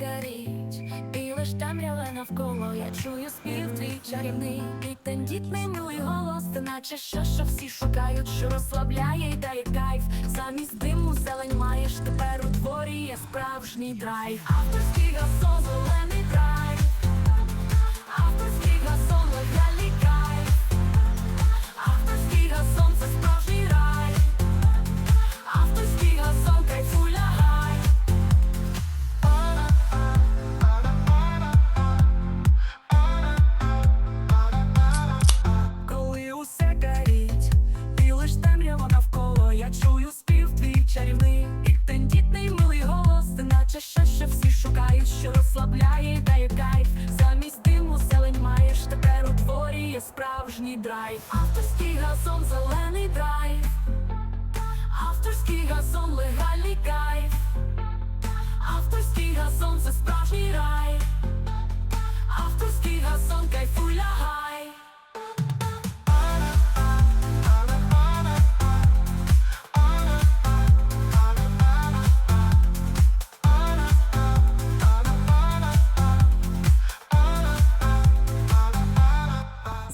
горить, і лиш тамряла навколо, я чую спів твій чарівний І тендітний милий голос, ти наче що, що всі шукають, що розслабляє і дає кайф. Замість диму зелень маєш тепер у дворі є справжній драйв. Авторський гасон лиш темрява навколо, я чую спів твій чарівний і тендітний милий голос, ти наче ще, що всі шукають, що розслабляє і дає кайф. Замість диму зелень маєш тепер у дворі є справжній драйв. Авторський газон, зелений драйв. Авторський газон, легальний кайф.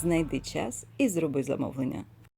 Знайди час і зроби замовлення.